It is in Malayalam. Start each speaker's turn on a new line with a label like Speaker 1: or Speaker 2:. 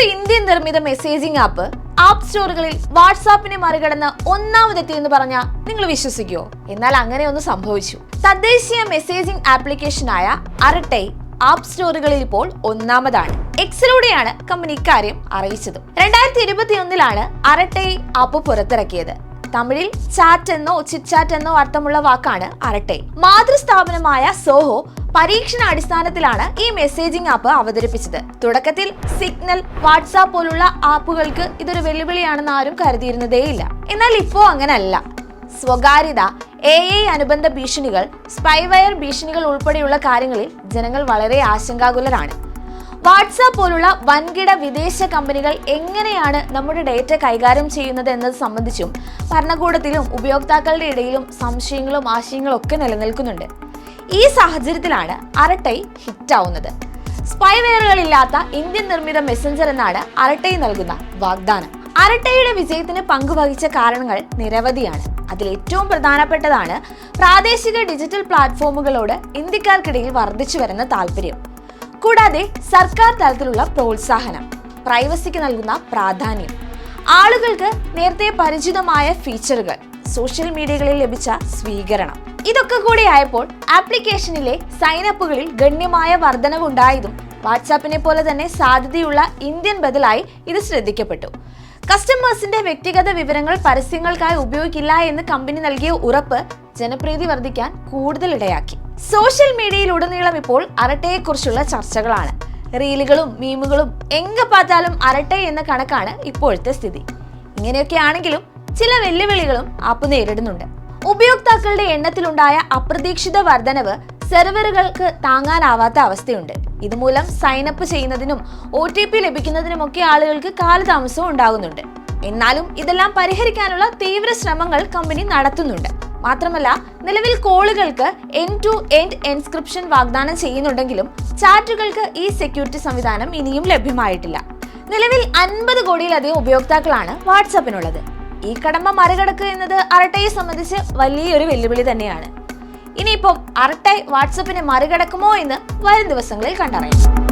Speaker 1: നിർമ്മിത മെസ്സേജിംഗ് ആപ്പ് ആപ്പ് സ്റ്റോറുകളിൽ വാട്സാപ്പിനെ മറികടന്ന് ഒന്നാമതെത്തിയെന്ന് പറഞ്ഞാൽ നിങ്ങൾ വിശ്വസിക്കുമോ എന്നാൽ അങ്ങനെ ഒന്ന് സംഭവിച്ചു. തദ്ദേശീയ മെസ്സേജിംഗ് ആപ്ലിക്കേഷനായ അരട്ടൈ ആപ്പ് സ്റ്റോറുകളിൽ ഇപ്പോൾ ഒന്നാമതാണ്. എക്സിലൂടെയാണ് കമ്പനി ഇക്കാര്യം അറിയിച്ചത്. രണ്ടായിരത്തി ഇരുപത്തിയൊന്നിലാണ് അരട്ടൈ ആപ്പ് പുറത്തിറക്കിയത്. തമിഴിൽ ചാറ്റ് എന്നോ ചിറ്റ് ചാറ്റ് എന്നോ അർത്ഥമുള്ള വാക്കാണ് അരട്ടെ. മാതൃസ്ഥാപനമായ സോഹോ പരീക്ഷണ അടിസ്ഥാനത്തിലാണ് ഈ മെസ്സേജിംഗ് ആപ്പ് അവതരിപ്പിച്ചത്. തുടക്കത്തിൽ സിഗ്നൽ വാട്സാപ്പ് പോലുള്ള ആപ്പുകൾക്ക് ഇതൊരു വെല്ലുവിളിയാണെന്ന് ആരും കരുതിയിരുന്നതേയില്ല. എന്നാൽ ഇപ്പോ അങ്ങനല്ല. സ്വകാര്യത എ ഐ അനുബന്ധ ഭീഷണികൾ സ്പൈവയർ ഭീഷണികൾ ഉൾപ്പെടെയുള്ള കാര്യങ്ങളിൽ ജനങ്ങൾ വളരെ ആശങ്കാകുലരാണ്. വാട്സാപ്പ് പോലുള്ള വൻകിട വിദേശ കമ്പനികൾ എങ്ങനെയാണ് നമ്മുടെ ഡേറ്റ കൈകാര്യം ചെയ്യുന്നത് എന്നത് സംബന്ധിച്ചും ഭരണകൂടത്തിലും ഉപയോക്താക്കളുടെ ഇടയിലും സംശയങ്ങളും ആശയങ്ങളും ഒക്കെ നിലനിൽക്കുന്നുണ്ട്. ഈ സാഹചര്യത്തിലാണ് അരട്ടൈ ഹിറ്റാവുന്നത്. സ്പൈവെയറുകളില്ലാത്ത ഇന്ത്യൻ നിർമ്മിത മെസ്സഞ്ചർ എന്നാണ് അരട്ടൈ നൽകുന്ന വാഗ്ദാനം. അരട്ടയുടെ വിജയത്തിന് പങ്കുവഹിച്ച കാരണങ്ങൾ നിരവധിയാണ്. അതിൽ ഏറ്റവും പ്രധാനപ്പെട്ടതാണ് പ്രാദേശിക ഡിജിറ്റൽ പ്ലാറ്റ്ഫോമുകളോട് ഇന്ത്യക്കാർക്കിടയിൽ വർദ്ധിച്ചു വരുന്ന താല്പര്യം. കൂടാതെ സർക്കാർ തലത്തിലുള്ള പ്രോത്സാഹനം പ്രൈവസിക്ക് നൽകുന്ന പ്രാധാന്യം ആളുകൾക്ക് നേരത്തെ പരിചിതമായ ഫീച്ചറുകൾ സോഷ്യൽ മീഡിയകളിൽ ലഭിച്ച സ്വീകരണം ഇതൊക്കെ കൂടി ആയപ്പോൾ ആപ്ലിക്കേഷനിലെ സൈനപ്പുകളിൽ ഗണ്യമായ വർധനവുണ്ടായതും വാട്സാപ്പിനെ പോലെ തന്നെ സാധ്യതയുള്ള ഇന്ത്യൻ ബദലായി ഇത് ശ്രദ്ധിക്കപ്പെട്ടു. കസ്റ്റമേഴ്സിന്റെ വ്യക്തിഗത വിവരങ്ങൾ പരസ്യങ്ങൾക്കായി ഉപയോഗിക്കില്ല എന്ന് കമ്പനി നൽകിയ ഉറപ്പ് ജനപ്രീതി വർദ്ധിക്കാൻ കൂടുതൽ ഇടയാക്കി. സോഷ്യൽ മീഡിയയിലുടനീളം ഇപ്പോൾ അരട്ടയെക്കുറിച്ചുള്ള ചർച്ചകളാണ്. റീലുകളും മീമുകളും എങ്ക പാത്താലും അരട്ടെ എന്ന കണക്കാണ് ഇപ്പോഴത്തെ സ്ഥിതി. ഇങ്ങനെയൊക്കെ ആണെങ്കിലും ചില വെല്ലുവിളികളും ആപ്പ് നേരിടുന്നുണ്ട്. ഉപയോക്താക്കളുടെ എണ്ണത്തിലുണ്ടായ അപ്രതീക്ഷിത വർധനവ് സെർവറുകൾക്ക് താങ്ങാനാവാത്ത അവസ്ഥയുണ്ട്. ഇതുമൂലം സൈനപ്പ് ചെയ്യുന്നതിനും ഒ ടി പി ലഭിക്കുന്നതിനുമൊക്കെ ആളുകൾക്ക് കാലതാമസവും ഉണ്ടാകുന്നുണ്ട്. എന്നാലും ഇതെല്ലാം പരിഹരിക്കാനുള്ള തീവ്ര ശ്രമങ്ങൾ കമ്പനി നടത്തുന്നുണ്ട്. മാത്രമല്ല നിലവിൽ കോളുകൾക്ക് എൻ ടു എൻഡ് എൻസ്ക്രിപ്ഷൻ വാഗ്ദാനം ചെയ്യുന്നുണ്ടെങ്കിലും ചാറ്റുകൾക്ക് ഈ സെക്യൂരിറ്റി സംവിധാനം ഇനിയും ലഭ്യമായിട്ടില്ല. നിലവിൽ അൻപത് കോടിയിലധികം ഉപയോക്താക്കളാണ് വാട്സാപ്പിനുള്ളത്. ഈ കടമ്പ മറികടക്കുക എന്നത് അരട്ടയെ സംബന്ധിച്ച് വലിയൊരു വെല്ലുവിളി തന്നെയാണ്. ഇനിയിപ്പം അരട്ടൈ വാട്സപ്പിനെ മറികടക്കുമോ എന്ന് വരും ദിവസങ്ങളിൽ കണ്ടറിയാം.